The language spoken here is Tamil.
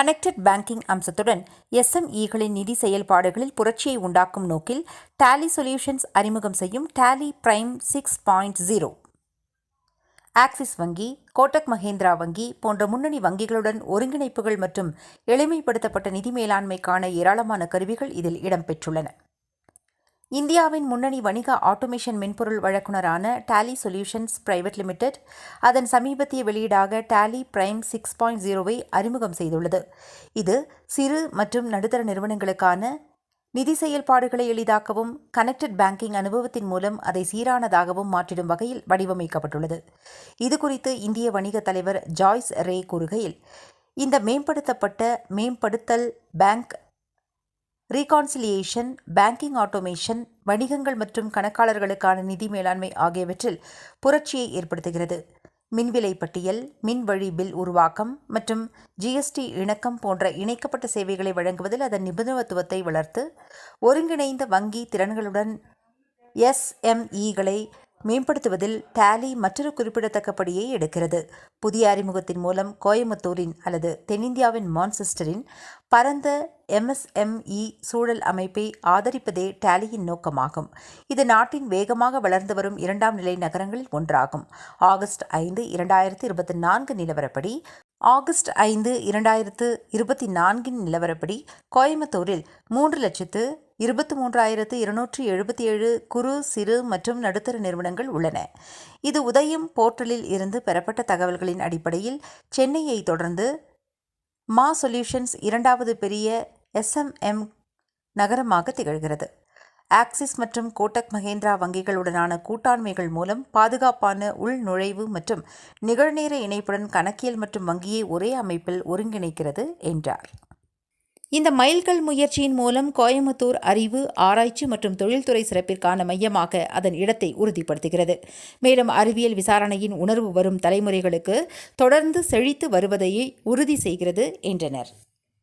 கனெக்டட் பேங்கிங் அம்சத்துடன் எஸ்எம்இகளின் நிதி செயல்பாடுகளில் புரட்சியை உண்டாக்கும் நோக்கில் டாலி சொல்யூஷன்ஸ் அறிமுகம் செய்யும் Tally Prime six point zero. Axis வங்கி கோட்டக் மஹேந்திரா வங்கி போன்ற முன்னணி வங்கிகளுடன் ஒருங்கிணைப்புகள் மற்றும் எளிமைப்படுத்தப்பட்ட நிதி மேலாண்மைக்கான ஏராளமான கருவிகள் இதில் இடம்பெற்றுள்ளன. இந்தியாவின் முன்னணி வணிக ஆட்டோமேஷன் மென்பொருள் வழங்குனரான டாலி சொல்யூஷன்ஸ் பிரைவேட் லிமிடெட் அதன் சமீபத்திய வெளியீடாக டாலி பிரைம் சிக்ஸ் பாயிண்ட் ஜீரோவை அறிமுகம் செய்துள்ளது. இது சிறு மற்றும் நடுத்தர நிறுவனங்களுக்கான நிதி செயல்பாடுகளை எளிதாக்கவும் கனெக்டட் பேங்கிங் அனுபவத்தின் மூலம் அதை சீரானதாகவும் மாற்றிடும் வகையில் வடிவமைக்கப்பட்டுள்ளது. இதுகுறித்து இந்திய வணிக தலைவர் ஜாய்ஸ் ரே கூறுகையில் இந்த மேம்படுத்தப்பட்ட மேம்படுத்தல் பேங்க் ரீகான்சிலியேஷன் பேங்கிங் ஆட்டோமேஷன் வணிகங்கள் மற்றும் கணக்காளர்களுக்கான நிதி மேலாண்மை ஆகியவற்றில் புரட்சியை ஏற்படுத்துகிறது. மின்விலை பட்டியல் மின்வழி பில் உருவாக்கம் மற்றும் ஜிஎஸ்டி இணக்கம் போன்ற இணைக்கப்பட்ட சேவைகளை வழங்குவதில் அதன் நிபுணத்துவத்தை வளர்த்து ஒருங்கிணைந்த வங்கி திறன்களுடன் எஸ்எம்இகளை மேம்படுத்துவதில் டேலி மற்றொரு குறிப்பிடத்தக்க படியை எடுக்கிறது. புதிய அறிமுகத்தின் மூலம் கோயம்புத்தூரின் அல்லது தென்னிந்தியாவின் மான்செஸ்டரின் பரந்த எம்எஸ்எம்இ சூழல் அமைப்பை ஆதரிப்பதே டேலியின் நோக்கமாகும். இது நாட்டின் வேகமாக வளர்ந்து வரும் இரண்டாம் நிலை நகரங்களில் ஒன்றாகும். ஆகஸ்ட் ஐந்து இரண்டாயிரத்தி இருபத்தி நான்கு நிலவரப்படி ஆகஸ்ட் ஐந்து இரண்டாயிரத்து இருபத்தி நான்கின் நிலவரப்படி கோயம்புத்தூரில் மூன்று லட்சத்து இருபத்தி மூன்றாயிரத்து இருநூற்றி எழுபத்தி ஏழு குறு சிறு மற்றும் நடுத்தர நிறுவனங்கள் உள்ளன. இது உதயம் போர்ட்டலில் இருந்து பெறப்பட்ட தகவல்களின் அடிப்படையில் சென்னையை தொடர்ந்து மா சொல்யூஷன்ஸ் இரண்டாவது பெரிய எஸ்எம்எம் நகரமாக திகழ்கிறது. ஆக்சிஸ் மற்றும் கோட்டக் மகேந்திரா வங்கிகளுடனான கூட்டாண்மைகள் மூலம் பாதுகாப்பான உள் நுழைவு மற்றும் நிகழ்நேர இணைப்புடன் கணக்கியல் மற்றும் வங்கியை ஒரே அமைப்பில் ஒருங்கிணைக்கிறது என்றார். இந்த மைல்கல் முயற்சியின் மூலம் கோயம்புத்தூர் அறிவு ஆராய்ச்சி மற்றும் தொழில்துறை சிறப்பிற்கான மையமாக அதன் இடத்தை உறுதிப்படுத்துகிறது. மேலும் அறிவியல் விசாரணையின் உணர்வு வரும் தலைமுறைகளுக்கு தொடர்ந்து செழித்து வருவதையே உறுதி செய்கிறது என்றனர்.